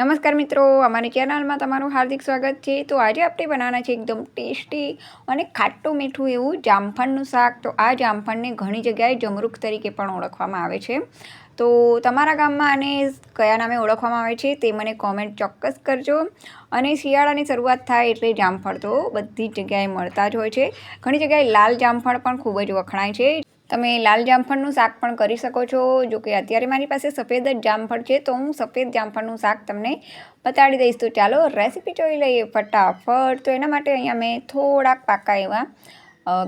નમસ્કાર મિત્રો, અમારી ચેનલમાં તમારું હાર્દિક સ્વાગત છે. તો આજે આપણે બનાવવાના છે એકદમ ટેસ્ટી અને ખાટું મીઠું એવું જામફળનું શાક. તો આ જામફળને ઘણી જગ્યાએ જમરૂખ તરીકે પણ ઓળખવામાં આવે છે. તો તમારા ગામમાં આને કયા નામે ઓળખવામાં આવે છે તે મને કોમેન્ટ ચોક્કસ કરજો. અને શિયાળાની શરૂઆત થાય એટલે જામફળ તો બધી જગ્યાએ મળતા જ હોય છે. ઘણી જગ્યાએ લાલ જામફળ પણ ખૂબ જ વખણાય છે. તમે લાલ જામફળનું શાક પણ કરી શકો છો. જો કે અત્યારે મારી પાસે સફેદ જ જામફળ છે, તો હું સફેદ જામફળનું શાક તમને બતાડી દઈશ. તો ચાલો, રેસીપી જોઈ લઈએ ફટાફટ. તો એના માટે અહીંયા મેં થોડાક પાકા એવા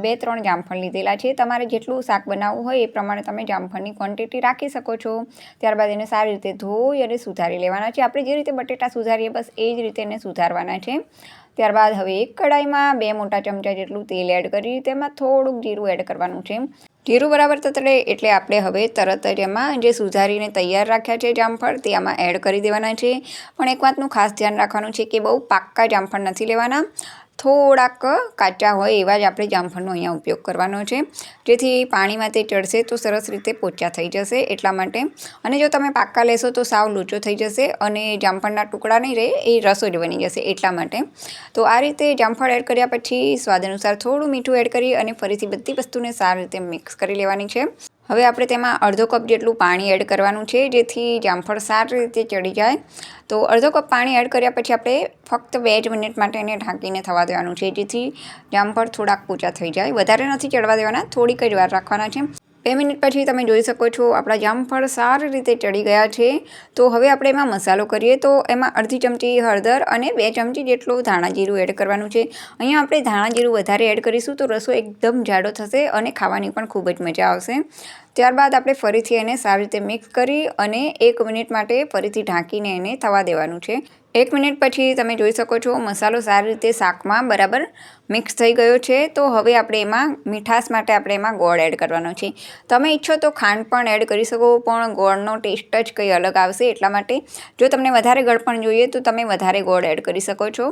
બે ત્રણ જામફળ લીધેલા છે. તમારે જેટલું શાક બનાવવું હોય એ પ્રમાણે તમે જામફળની ક્વોન્ટિટી રાખી શકો છો. ત્યારબાદ એને સારી રીતે ધોઈ અને સુધારી લેવાના છે. આપણે જે રીતે બટેટા સુધારીએ, બસ એ જ રીતે એને સુધારવાના છે. ત્યારબાદ હવે એક કઢાઈમાં બે મોટા ચમચા જેટલું તેલ એડ કરી, તેમાં થોડુંક જીરું એડ કરવાનું છે. જીરું બરાબર તતડે એટલે આપણે હવે તરત જ એમાં જે સુધારીને તૈયાર રાખ્યા છે જામફળ, તે આમાં એડ કરી દેવાના છે. પણ એક વાતનું ખાસ ધ્યાન રાખવાનું છે કે બહુ પાક્કા જામફળ નથી લેવાના. થોડાક કાચા હોય એવા જ આપણે જામફળનો અહીંયા ઉપયોગ કરવાનો છે. જેથી પાણીમાં તે ચડશે તો સરસ રીતે પોચા થઈ જશે એટલા માટે. અને જો તમે પાક્કા લેશો તો સાવ લૂચો થઈ જશે અને જામફળના ટુકડા નહીં રહે એ રસો જ બની જશે એટલા માટે. તો આ રીતે જામફળ એડ કર્યા પછી સ્વાદ અનુસાર થોડું મીઠું એડ કરી અને ફરીથી બધી વસ્તુને સારી રીતે મિક્સ કરી લેવાની છે. હવે આપણે તેમાં અડધો કપ જેટલું પાણી એડ કરવાનું છે, જેથી જામફળ સારી રીતે ચડી જાય. તો અડધો કપ પાણી એડ કર્યા પછી આપણે ફક્ત બે જ મિનિટ માટે એને ઢાંકીને થવા દેવાનું છે, જેથી જામફળ થોડાક પોચા થઈ જાય. વધારે નથી ચડવા દેવાના, થોડીક જ વાર રાખવાના છે. બે મિનિટ પછી તમે જોઈ શકો છો, આપણા જામફળ સારી રીતે ચડી ગયા છે. તો હવે આપણે એમાં મસાલો કરીએ. તો એમાં અડધી ચમચી હળદર અને બે ચમચી જેટલું ધાણા જીરું એડ કરવાનું છે. અહીંયા આપણે ધાણા જીરું વધારે એડ કરીશું તો રસો એકદમ જાડો થશે અને ખાવાની પણ ખૂબ જ મજા આવશે. ત્યારબાદ આપણે ફરીથી એને સારી રીતે મિક્સ કરી અને એક મિનિટ માટે ફરીથી ઢાંકીને એને થવા દેવાનું છે. એક મિનિટ પછી તમે જોઈ શકો છો મસાલો સારી રીતે શાકમાં બરાબર મિક્સ થઈ ગયો છે. તો હવે આપણે એમાં મીઠાશ માટે આપણે એમાં ગોળ એડ કરવાનો છે. તમે ઈચ્છો તો ખાંડ પણ એડ કરી શકો, પણ ગોળનો ટેસ્ટ જ કંઈ અલગ આવશે એટલા માટે જો તમને વધારે ગળપણ જોઈએ તો તમે વધારે ગોળ એડ કરી શકો છો.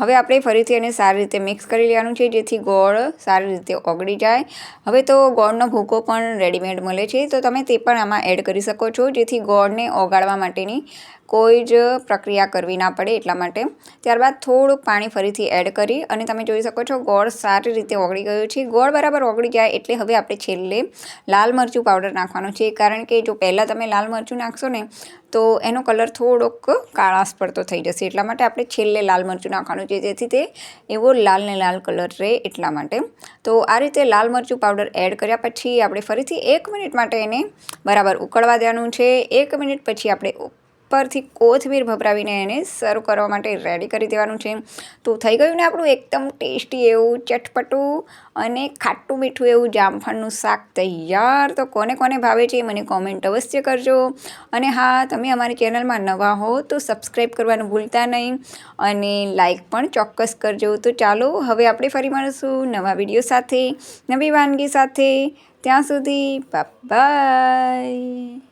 હવે આપણે ફરીથી એને સારી રીતે મિક્સ કરી લેવાનું છે, જેથી ગોળ સારી રીતે ઓગળી જાય. હવે તો ગોળનો ભૂકો પણ રેડીમેડ મળે છે, તો તમે તે પણ આમાં એડ કરી શકો છો, જેથી ગોળને ઓગાળવા માટેની કોઈ જ પ્રક્રિયા કરવી ના પડે એટલા માટે. ત્યારબાદ થોડુંક પાણી ફરીથી એડ કરી અને તમે જોઈ શકો છો ગોળ સારી રીતે ઓગળી ગયો છે. ગોળ બરાબર ઓગળી જાય એટલે હવે આપણે છેલ્લે લાલ મરચું પાવડર નાખવાનો છે, કારણ કે જો પહેલાં તમે લાલ મરચું નાખશો ને, તો એનો કલર થોડોક કાળાશ પડતો થઈ જશે. એટલા માટે આપણે છેલ્લે લાલ મરચું નાખવાનું છે. જેથી તે એવો લાલ ને લાલ કલર રહે એટલા માટે. તો આ રીતે લાલ મરચું પાવડર એડ કર્યા પછી આપણે ફરીથી એક મિનિટ માટે એને બરાબર ઉકળવા દેવાનું છે. એક મિનિટ પછી આપણે ઉપરથી કોથમીર ભભરાવીને એને સર્વ કરવા માટે રેડી કરી દેવાનું છે. તો થઈ ગયું ને આપણું એકદમ ટેસ્ટી એવું ચટપટું અને ખાટું મીઠું એવું જામફળનું શાક તૈયાર. તો કોને કોને ભાવે છે મને કોમેન્ટ અવશ્ય કરજો. અને હા, તમે અમારી ચેનલમાં નવા હો તો સબસ્ક્રાઈબ કરવાનું ભૂલતા નહીં અને લાઈક પણ ચોક્કસ કરજો. તો ચાલો, હવે આપણે ફરી મળીશું નવા વીડિયો સાથે, નવી વાનગી સાથે. ત્યાં સુધી બાય